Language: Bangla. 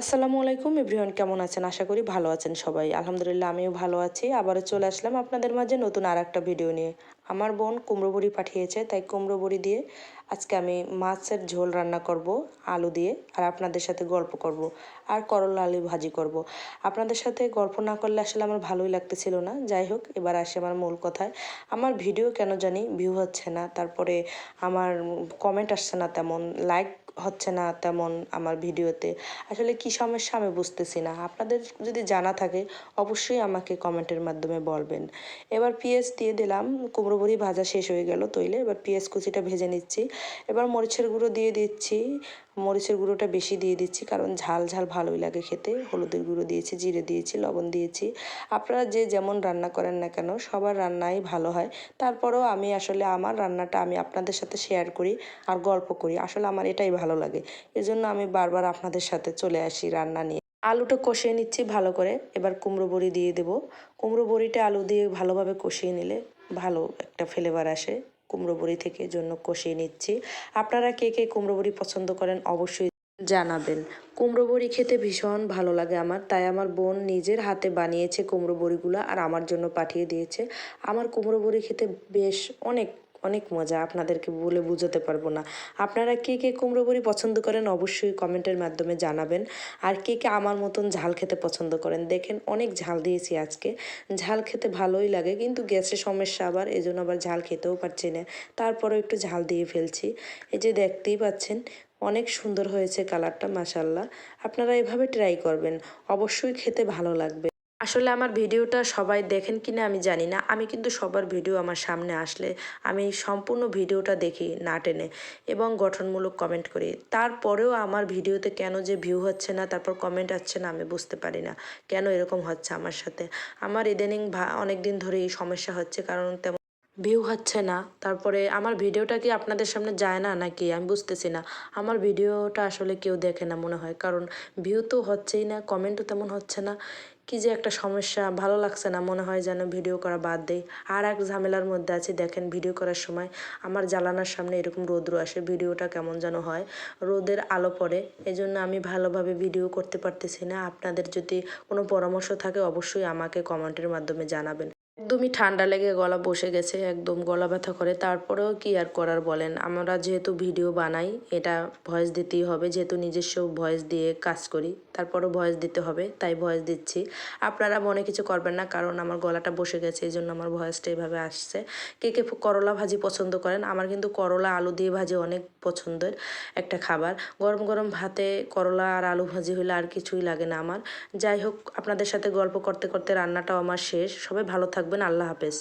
আসসালামু আলাইকুম এভরিওয়ান, কেমন আছেন? আশা করি ভালো আছেন সবাই। আলহামদুলিল্লাহ, আমিও ভালো আছি। আবারও চলে আসলাম আপনাদের মাঝে নতুন আর একটা ভিডিও নিয়ে। আমার বোন কুমড়ো বড়ি পাঠিয়েছে, তাই কুমড়ো বড়ি দিয়ে আজকে আমি মাছের ঝোল রান্না করব, আলু দিয়ে, আর আপনাদের সাথে গল্প করব, আর করলা আলু ভাজি করব। আপনাদের সাথে গল্প না করলে আসলে আমার ভালোই লাগতেছিল না। যাই হোক, এবার আসে আমার মূল কথায়। আমার ভিডিও কেন জানি ভিউ হচ্ছে না, তারপরে আমার কমেন্ট আসছে না তেমন। লাইক হচ্ছে না তেমন আমার ভিডিওতে। আসলে কি সমস্যা আমি বুঝতেছি না। আপনাদের যদি জানা থাকে, অবশ্যই আমাকে কমেন্টের মাধ্যমে বলবেন। এবার পেঁয়াজ দিয়ে দিলাম, কুমড়ো বড়ি ভাজা শেষ হয়ে গেল তৈলে। এবার পেঁয়াজ কুচিটা ভেজে নিচ্ছি। এবার মরিচের গুঁড়ো দিয়ে দিচ্ছি। মরিচের গুঁড়োটা বেশি দিয়ে দিচ্ছি, কারণ ঝাল ঝাল ভালোই লাগে খেতে। হলুদের গুঁড়ো দিয়েছি, জিরে দিয়েছি, লবণ দিয়েছি। আপনারা যে যেমন রান্না করেন না কেন, সবার রান্নাই ভালো হয়। তারপরেও আমি আসলে আমার রান্নাটা আমি আপনাদের সাথে শেয়ার করি আর গল্প করি। আসলে আমার এটাই ভালো লাগে। এজন্য আমি বারবার আপনাদের সাথে চলে আসি রান্না নিয়ে। আলুটা কষিয়ে নিচ্ছি ভালো করে। এবার কুমড়ো বড়ি দিয়ে দেবো। কুমড়ো বড়িটা আলু দিয়ে ভালোভাবে কষিয়ে নিলে ভালো একটা ফ্লেভার আসে। কুমড়ো বড়ি থেকে জন্য কষিয়ে নিচ্ছি। আপনারা কে কে কুমড়ো বড়ি পছন্দ করেন অবশ্যই জানাবেন। কুমড়ো বড়ি খেতে ভীষণ ভালো লাগে আমার। তাই আমার বোন নিজের হাতে বানিয়েছে কুমড়ো বড়িগুলো আর আমার জন্য পাঠিয়ে দিয়েছে। আমার কুমড়ো বড়ি খেতে বেশ অনেক অনেক মজা, আপনাদেরকে বলে বোঝাতে পারব না। আপনারা কে কে কুমড়ো বড়ি পছন্দ করেন অবশ্যই কমেন্টের মাধ্যমে জানাবেন। আর কে কে আমার মতন ঝাল খেতে পছন্দ করেন, দেখেন অনেক ঝাল দিয়েছি আজকে। ঝাল খেতে ভালোই লাগে, কিন্তু গ্যাসের সমস্যা আবার এই জন্য আবার ঝাল খেতেও পারছি না। তারপরেও একটু ঝাল দিয়ে ফেলছি। এই যে দেখতেই পাচ্ছেন, অনেক সুন্দর হয়েছে কালারটা মাসাল্লাহ আপনারা এভাবে ট্রাই করবেন, অবশ্যই খেতে ভালো লাগবে। আসলে আমার ভিডিওটা সবাই দেখেন কি না আমি জানি না। আমি কিন্তু সবার ভিডিও আমার সামনে আসলে আমি সম্পূর্ণ ভিডিওটা দেখি না টেনে এবং গঠনমূলক কমেন্ট করি। তারপরেও আমার ভিডিওতে কেন যে ভিউ হচ্ছে না, তারপর কমেন্ট আসছে না, আমি বুঝতে পারি না। কেন এরকম হচ্ছে আমার সাথে? আমার ইদানিং অনেক দিন ধরে এই সমস্যা হচ্ছে, কারণ তেমন ভিউ হচ্ছে না। তারপরে আমার ভিডিওটা কি আপনাদের সামনে যায় না নাকি? আমি বুঝতেছি না। আমার ভিডিওটা আসলে কেউ দেখে না মনে হয়। কারণ ভিউ তো হচ্ছেই না কমেন্টও তেমন হচ্ছে না। কি যে একটা সমস্যা, ভালো লাগছে না মনে হয় যেন ভিডিও করা বাদ দেই। আর এক ঝামেলার মধ্যে আছি, দেখেন ভিডিও করার সময় আমার জ্বালানার সামনে এরকম রৌদ্র আসে, ভিডিওটা কেমন যেন হয়। রোদের আলো পড়ে, এজন্য আমি ভালোভাবে ভিডিও করতে পারতেছি না। আপনাদের যদি কোনো পরামর্শ থাকে অবশ্যই আমাকে কমেন্টের মাধ্যমে জানাবেন। একদমই ঠান্ডা লেগে গলা বসে গেছে, একদম গলা ব্যথা করে। তারপরেও কি আর করার বলেন? আমরা যেহেতু ভিডিও বানাই, এটা ভয়েস দিতেই হবে। যেহেতু নিজস্ব ভয়েস দিয়ে কাজ করি, তারপরও ভয়েস দিতে হবে, তাই ভয়েস দিচ্ছি। আপনারা মনে কিছু করবেন না, কারণ আমার গলাটা বসে গেছে, এই জন্য আমার ভয়েসটা এইভাবে আসছে। কে কে করলা ভাজি পছন্দ করেন? আমার কিন্তু করলা, আলু দিয়ে ভাজি অনেক পছন্দের একটা খাবার। গরম গরম ভাতে করলা আর আলু ভাজি হলে আর কিছুই লাগে না আমার। যাই হোক, আপনাদের সাথে গল্প করতে করতে রান্নাটাও আমার শেষ। সবাই ভালো থাকবেন আল্লাহ হাফেজ।